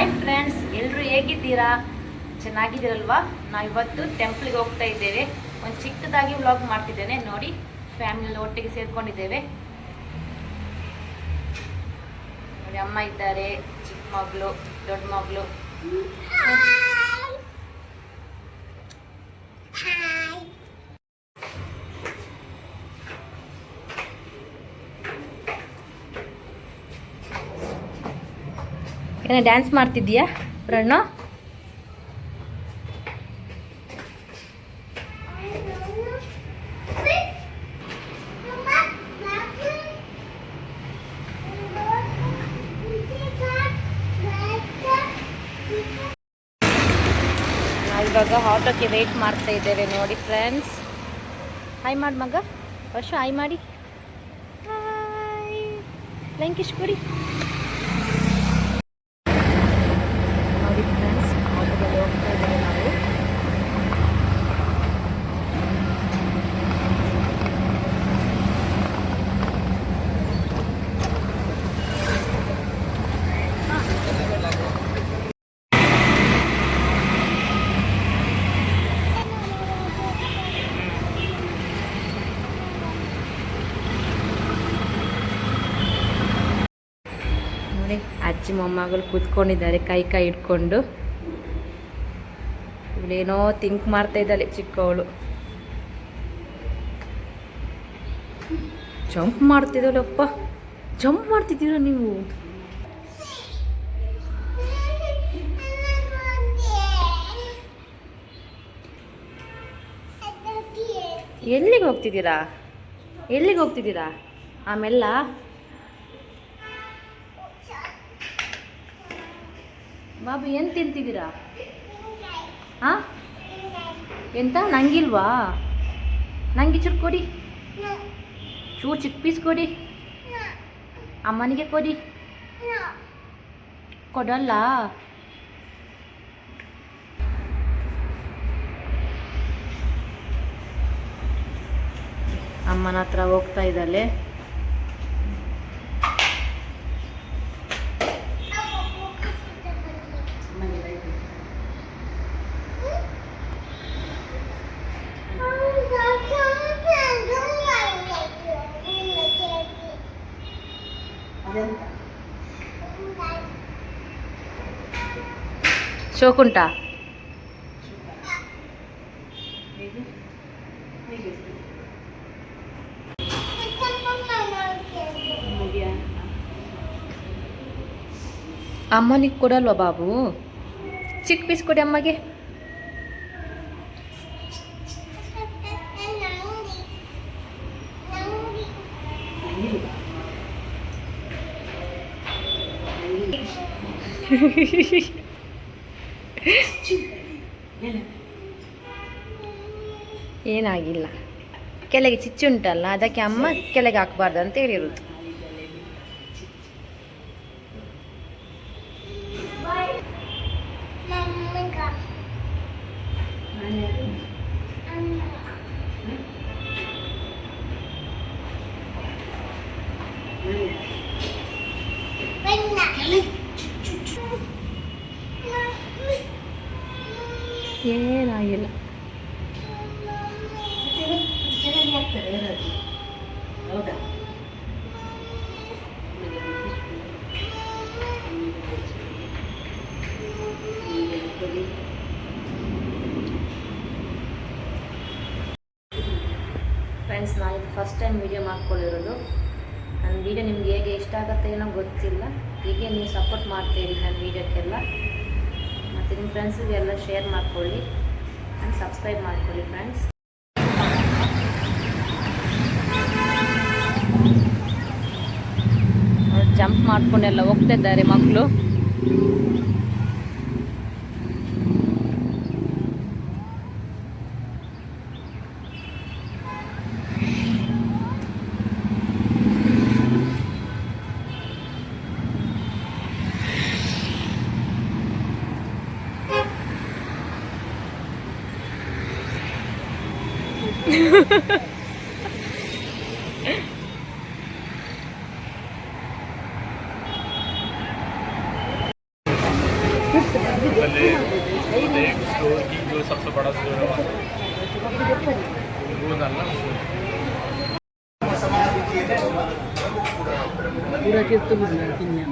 Hi friends ಎಲ್ಲರೂ ಹೇಗಿದ್ದೀರಾ? ಚೆನ್ನಾಗಿದ್ದೀರಲ್ವಾ? ನಾವಿವತ್ತು ಟೆಂಪ್ಲಿಗೆ ಹೋಗ್ತಾ ಇದ್ದೇವೆ. ಒಂದು ಚಿಕ್ಕದಾಗಿ ವ್ಲಾಗ್ ಮಾಡ್ತಿದ್ದೇನೆ. ನೋಡಿ ಫ್ಯಾಮಿಲಿ ಒಟ್ಟಿಗೆ ಸೇರ್ಕೊಂಡಿದ್ದೇವೆ. ನೋಡಿ, ಅಮ್ಮ ಇದ್ದಾರೆ ಚಿಕ್ಕ ಮಗಳು ದೊಡ್ಡ ಮಗಳು ಏನೋ ಡ್ಯಾನ್ಸ್ ಮಾಡ್ತಿದ್ದೀಯಾ ಬ್ರಣ್ಣು ಇವಾಗ ಆಟೋಕ್ಕೆ ವೆಯ್ಟ್ ಮಾಡ್ತಾ ಇದ್ದೇವೆ ನೋಡಿ ಫ್ರೆಂಡ್ಸ್ ಹಾಯ್ ಮಾಡಿ ಮಗ. ವರ್ಷ ಹಾಯ್ ಮಾಡಿ. ಹಾಯ್ ಲಂಕಿಶ್ ಕೊಡಿ ನೋಡಿ ಫ್ರೆಂಡ್ಸ್ ಆಟೋದಲ್ಲಿ ಹೋಗ್ತಾ ಇದ್ದೇವೆ ನಾವು ನೋಡಿ ಅಜ್ಜಿ ಮೊಮ್ಮಗಳು ಕೂತ್ಕೊಂಡಿದ್ದಾರೆ, ಕೈ ಕೈ ಇಟ್ಕೊಂಡು. ಇವಳೇನೋ ಥಿಂಕ್ ಮಾಡ್ತಾ ಇದ್ದಾಳೆ ಚಿಕ್ಕವಳು. ಜಂಪ್ ಮಾಡ್ತಿದ್ದಾಳಪ್ಪ. ಜಂಪ್ ಮಾಡ್ತಿದ್ದೀರ ನೀವು? ಎಲ್ಲಿಗೆ ಹೋಗ್ತಿದ್ದೀರಾ? ಎಲ್ಲಿಗೆ ಹೋಗ್ತಿದ್ದೀರಾ? ಆಮೆಲ್ಲ ಬಾಬು, ಏನು ತಿಂತಿದ್ದೀರಾ? ಹಾಂ ಎಂತ? ನಂಗಿಲ್ವಾ? ನಂಗೆ ಚೂರು ಕೊಡಿ. ಚೂರು ಚಿಕ್ಕ ಪೀಸ್ ಕೊಡಿ. ಅಮ್ಮನಿಗೆ ಕೊಡಿ. ಕೊಡಲ್ಲ. ಅಮ್ಮನ ಹತ್ರ ಹೋಗ್ತಾ ಇದ್ದಾಳೆ. ಶೋಕುಂಟಾ ಅಮ್ಮನಿಗೆ ಕೊಡಲ್ವಾ ಬಾಬು ಚಿಕ್ಕ ಪೀಸ್ ಕೊಡಿ ಅಮ್ಮಗೆ ಏನಾಗಿಲ್ಲ. ಕೆಳಗೆ ಚಿಚ್ಚುಂಟಲ್ಲ ಅದಕ್ಕೆ ಅಮ್ಮ ಕೆಳಗೆ ಹಾಕಬಾರ್ದು ಅಂತ ಹೇಳಿರೋದು. ಏನಾಗಿಲ್ಲ. ಫ್ರೆಂಡ್ಸ್ ಫಸ್ಟ್ ಟೈಮ್ ವೀಡಿಯೋ ಮಾಡ್ಕೊಂಡಿರೋದು. ನನ್ನ ವೀಡಿಯೋ ನಿಮ್ಗೆ ಹೇಗೆ ಇಷ್ಟ ಆಗುತ್ತೆ ಏನೋ ಗೊತ್ತಿಲ್ಲ. ಹೀಗೆ ನೀವು ಸಪೋರ್ಟ್ ಮಾಡ್ತೀರಿ ನನ್ನ ವೀಡಿಯೋಕ್ಕೆಲ್ಲ ಮತ್ತು ನಿಮ್ಮ ಫ್ರೆಂಡ್ಸಿಗೆಲ್ಲ ಶೇರ್ ಮಾಡ್ಕೊಳ್ಳಿ. ಆ್ಯಂಡ್ ಸಬ್ಸ್ಕ್ರೈಬ್ ಮಾಡ್ಕೊಳ್ಳಿ ಫ್ರೆಂಡ್ಸ್ ಜಂಪ್ ಮಾಡ್ಕೊಂಡೆಲ್ಲ ಹೋಗ್ತಾ ಇದ್ದಾರೆ ಮಕ್ಕಳು स्टोर की जो सबसे बड़ा स्टोर है वो डालना पूरा केक तो गुजरात की नहीं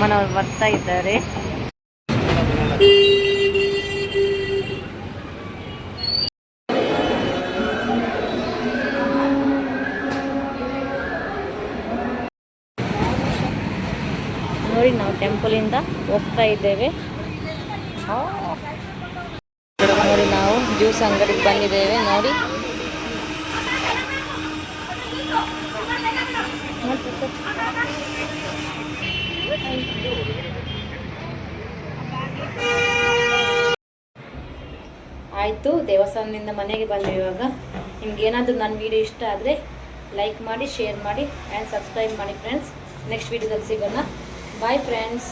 ಅಮ್ಮನವ್ರು ಬರ್ತಾ ಇದ್ದಾರೆ. ನೋಡಿ ನಾವು ಟೆಂಪಲಿಂದ ಹೋಗ್ತಾ ಇದ್ದೇವೆ. ನೋಡಿ ನಾವು ಜ್ಯೂಸ್ ಅಂಗಡಿಗೆ ಬಂದಿದ್ದೇವೆ. ನೋಡಿ. ಆಯಿತು, ದೇವಸ್ಥಾನದಿಂದ ಮನೆಗೆ ಬಂದೆ ಇವಾಗ. ನಿಮ್ಗೇನಾದರೂ ನನ್ನ ವಿಡಿಯೋ ಇಷ್ಟ ಆದರೆ ಲೈಕ್ ಮಾಡಿ ಶೇರ್ ಮಾಡಿ ಆ್ಯಂಡ್ ಸಬ್ಸ್ಕ್ರೈಬ್ ಮಾಡಿ ಫ್ರೆಂಡ್ಸ್ ನೆಕ್ಸ್ಟ್ ವೀಡಿಯೋದಲ್ಲಿ ಸಿಗೋಣ. Bye friends